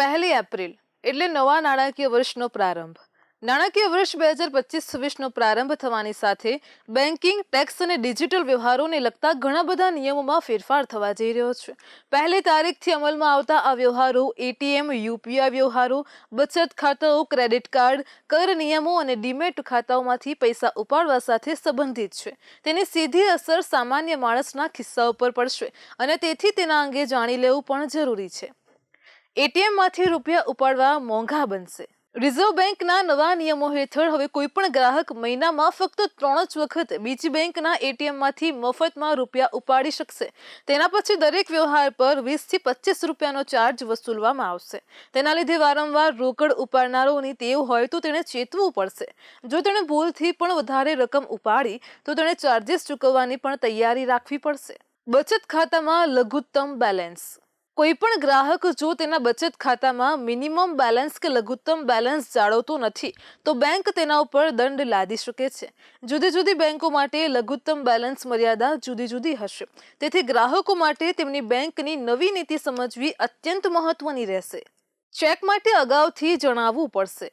પહેલી એપ્રિલ, એટલે નવા નાણાકીય વર્ષનો પ્રારંભ. નાણાકીય વર્ષ બે હજાર પચીસ છવ્વીસનો પ્રારંભ થવાની સાથે બેન્કિંગ, ટેક્સ અને ડિજિટલ વ્યવહારોને લગતા ઘણા બધા નિયમોમાં ફેરફાર થવા જઈ રહ્યો છે. પહેલી તારીખથી અમલમાં આવતા આ વ્યવહારો, એટીએમ, યુપીઆઈ વ્યવહારો, બચત ખાતાઓ, ક્રેડિટ કાર્ડ, કર નિયમો અને ડીમેટ ખાતાઓમાંથી પૈસા ઉપાડવા સાથે સંબંધિત છે. તેની સીધી અસર સામાન્ય માણસના ખિસ્સા ઉપર પડશે અને તેથી તેના અંગે જાણી લેવું પણ જરૂરી છે. એટીએમમાંથી રૂપિયા ઉપાડવા મોંઘા બનશે. રિઝર્વ બેંકના નવા નિયમો હેઠળ હવે કોઈપણ ગ્રાહક મહિનામાં ફક્ત ત્રણ જ વખત બીજી બેંકના એટીએમમાંથી મફતમાં રૂપિયા ઉપાડી શકશે. તેના પછી દરેક વ્યવહાર પર વીસથી પચીસ રૂપિયાનો ચાર્જ વસૂલવામાં આવશે. તેના લીધે વારંવાર રોકડ ઉપાડનારોની ટેવ હોય તો તેણે ચેતવું પડશે. જો તેણે ભૂલથી પણ વધારે રકમ ઉપાડી, તો તેણે ચાર્જિસ ચૂકવવાની પણ તૈયારી રાખવી પડશે. બચત ખાતામાં લઘુત્તમ બેલેન્સ. કોઈ પણ ગ્રાહક જો તેના બચત ખાતામાં મિનિમમ બેલેન્સ કે લઘુત્તમ બેલેન્સ જાળવતો નથી, તો બેંક તેના ઉપર દંડ લાદી શકે છે. જુદી જુદી બેંકો માટે લઘુત્તમ બેલેન્સ મર્યાદા જુદી જુદી હશે. તેથી ગ્રાહકો માટે તેમની બેંકની નવી નીતિ સમજવી અત્યંત મહત્વની રહેશે. ચેક માટે અગાઉથી જણાવવું પડશે.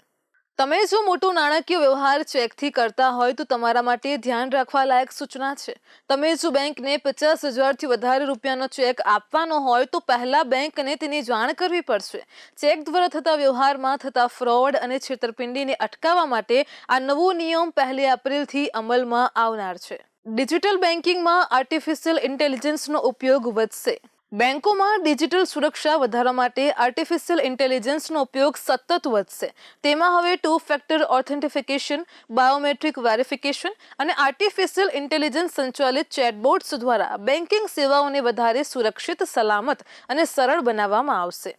તમે જો મોટો નાણાકીય વ્યવહાર ચેકથી કરતા હોય તો તમારા માટે ધ્યાન રાખવા લાયક સૂચના છે. તમે જો બેંકને પચાસ હજારથી વધારે રૂપિયાનો ચેક આપવાનો હોય તો પહેલાં બેંકને તેની જાણ કરવી પડશે. ચેક દ્વારા થતા વ્યવહારમાં થતા ફ્રોડ અને છેતરપિંડીને અટકાવવા માટે આ નવો નિયમ પહેલી એપ્રિલથી અમલમાં આવનાર છે. ડિજિટલ બેન્કિંગમાં આર્ટિફિશિયલ ઇન્ટેલિજન્સનો ઉપયોગ વધશે. બેંકોમાં ડિજિટલ સુરક્ષા વધારવા માટે આર્ટિફિશિયલ ઇન્ટેલિજન્સનો ઉપયોગ સતત વધશે. તેમાં હવે two factor authentication biometric verification અને આર્ટિફિશિયલ ઇન્ટેલિજન્સ સંચાલિત ચેટબોટ્સ દ્વારા બેન્કિંગ સેવાઓને વધારે સુરક્ષિત, સલામત અને સરળ બનાવવામાં આવશે.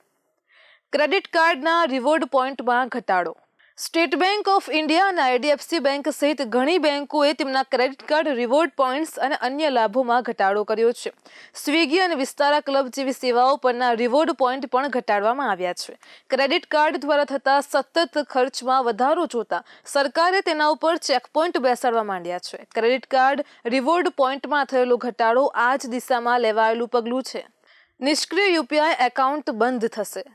ક્રેડિટ કાર્ડના રિવોર્ડ પોઈન્ટમાં ઘટાડો. સ્ટેટ બેંક ઓફ ઇન્ડિયા અને આઈડીએફસી બેંક સહિત ઘણી બેંકોએ તેમના ક્રેડિટ કાર્ડ, રિવોર્ડ પોઈન્ટ્સ અને અન્ય લાભોમાં ઘટાડો કર્યો છે. સ્વિગી અને વિસ્તારા ક્લબ જેવી સેવાઓ પરના રિવોર્ડ પોઈન્ટ પણ ઘટાડવામાં આવ્યા છે. ક્રેડિટ કાર્ડ દ્વારા થતા સતત ખર્ચમાં વધારો જોતા સરકારે તેના ઉપર ચેકપોઈન્ટ બેસાડવા માંડ્યા છે. ક્રેડિટ કાર્ડ, રિવોર્ડ પોઈન્ટમાં થયેલો ઘટાડો આ જ દિશામાં લેવાયેલું પગલું છે. નિષ્ક્રિય યુપીઆઈ એકાઉન્ટ બંધ થશે.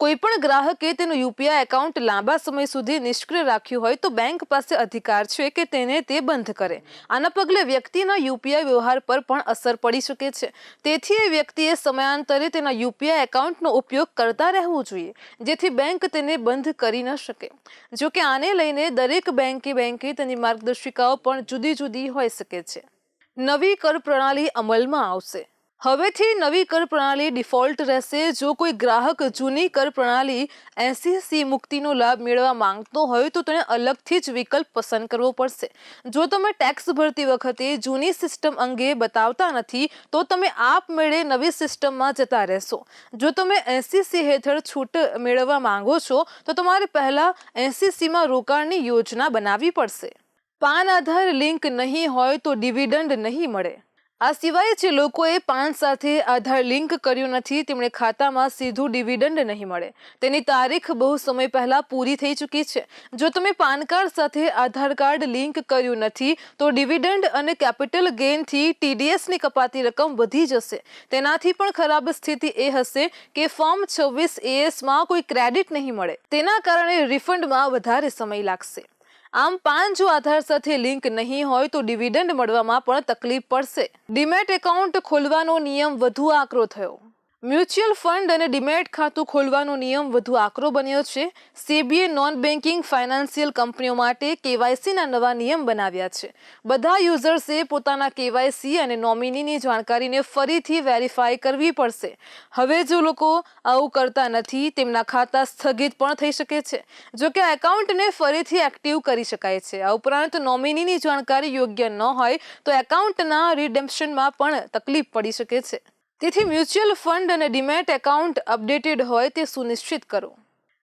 કોઈ પણ ગ્રાહકે તેનું યુપીઆઈ એકાઉન્ટ લાંબા સમય સુધી નિષ્ક્રિય રાખ્યું હોય તો બેંક પાસે અધિકાર છે કે તેને તે બંધ કરે. આના પગલે વ્યક્તિના યુપીઆઈ વ્યવહાર પર પણ અસર પડી શકે છે. તેથી એ વ્યક્તિએ સમયાંતરે તેના યુપીઆઈ એકાઉન્ટનો ઉપયોગ કરતા રહેવું જોઈએ, જેથી બેંક તેને બંધ કરી ન શકે. જો કે આને લઈને દરેક બેંકે બેંકે તેની માર્ગદર્શિકાઓ પણ જુદી જુદી હોઈ શકે છે. નવી કર પ્રણાલી અમલમાં આવશે. હવેથી નવી કર પ્રણાલી ડિફોલ્ટ રહેશે. જો કોઈ ગ્રાહક જૂની કર પ્રણાલી એસી મુક્તિનો લાભ મેળવવા માંગતો હોય તો તેણે અલગથી જ વિકલ્પ પસંદ કરવો પડશે. જો તમે ટેક્સ ભરતી વખતે જૂની સિસ્ટમ અંગે બતાવતા નથી, તો તમે આપમેળે નવી સિસ્ટમમાં જતા રહેશો. જો તમે એનસીસી હેઠળ છૂટ મેળવવા માંગો છો, તો તમારે પહેલાં એનસીસીમાં રોકાણની યોજના બનાવવી પડશે. પાન આધાર લિંક નહીં હોય તો ડિવિડન્ડ નહીં મળે. આ સિવાય જે લોકોએ પાન સાથે આધાર લિંક કર્યું નથી, તેમણે ખાતામાં સીધું ડિવિડન્ડ નહીં મળે. તેની તારીખ બહુ સમય પહેલાં પૂરી થઈ ચૂકી છે. જો તમે પાન કાર્ડ સાથે આધાર કાર્ડ લિંક કર્યું નથી, તો ડિવિડન્ડ અને કેપિટલ ગેઇનથી ટીડીએસની કપાતી રકમ વધી જશે. તેનાથી પણ ખરાબ સ્થિતિ એ હશે કે ફોર્મ છવ્વીસ એએસમાં કોઈ ક્રેડિટ નહીં મળે. તેના કારણે રિફંડમાં વધારે સમય લાગશે. આમ પાંચ જો આધાર સાથે લિંક નહીં હોય તો ડિવિડન્ડ મળવામાં પણ તકલીફ પડશે. ડીમેટ એકાઉન્ટ ખોલવાનો નિયમ વધુ આકરો થયો. મ્યુચ્યુઅલ ફંડ અને ડીમેટ ખાતું ખોલવાનો નિયમ વધુ આકરો બન્યો છે. સેબીએ નોન બેન્કિંગ ફાઇનાન્શિયલ કંપનીઓ માટે કેવાયસીના નવા નિયમ બનાવ્યા છે. બધા યુઝર્સે પોતાના કેવાયસી અને નોમિનીની જાણકારીને ફરીથી વેરીફાઈ કરવી પડશે. હવે જો લોકો આવું કરતા નથી, તેમના ખાતા સ્થગિત પણ થઈ શકે છે. જોકે આ એકાઉન્ટને ફરીથી એક્ટિવ કરી શકાય છે. આ ઉપરાંત નોમિનીની જાણકારી યોગ્ય ન હોય તો એકાઉન્ટના રિડેમ્પશનમાં પણ તકલીફ પડી શકે છે. તેથી મ્યુચ્યુઅલ ફંડ અને ડીમેટ એકાઉન્ટ અપડેટેડ હોય તે સુનિશ્ચિત કરો.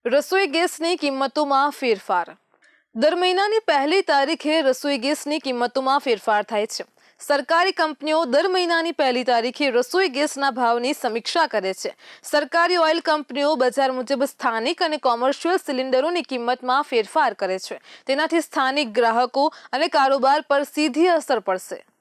રસોઈ ગેસની કિંમતોમાં ફેરફાર. દર મહિનાની પહેલી તારીખે રસોઈ ગેસની કિંમતોમાં ફેરફાર થાય છે. સરકારી કંપનીઓ દર મહિનાની પહેલી તારીખે રસોઈ ગેસના ભાવની સમીક્ષા કરે છે. સરકારી ઓઇલ કંપનીઓ બજાર મુજબ સ્થાનિક અને કોમર્શિયલ સિલિન્ડરોની કિંમતમાં ફેરફાર કરે છે. તેનાથી સ્થાનિક ગ્રાહકો અને કારોબાર પર સીધી અસર પડશે.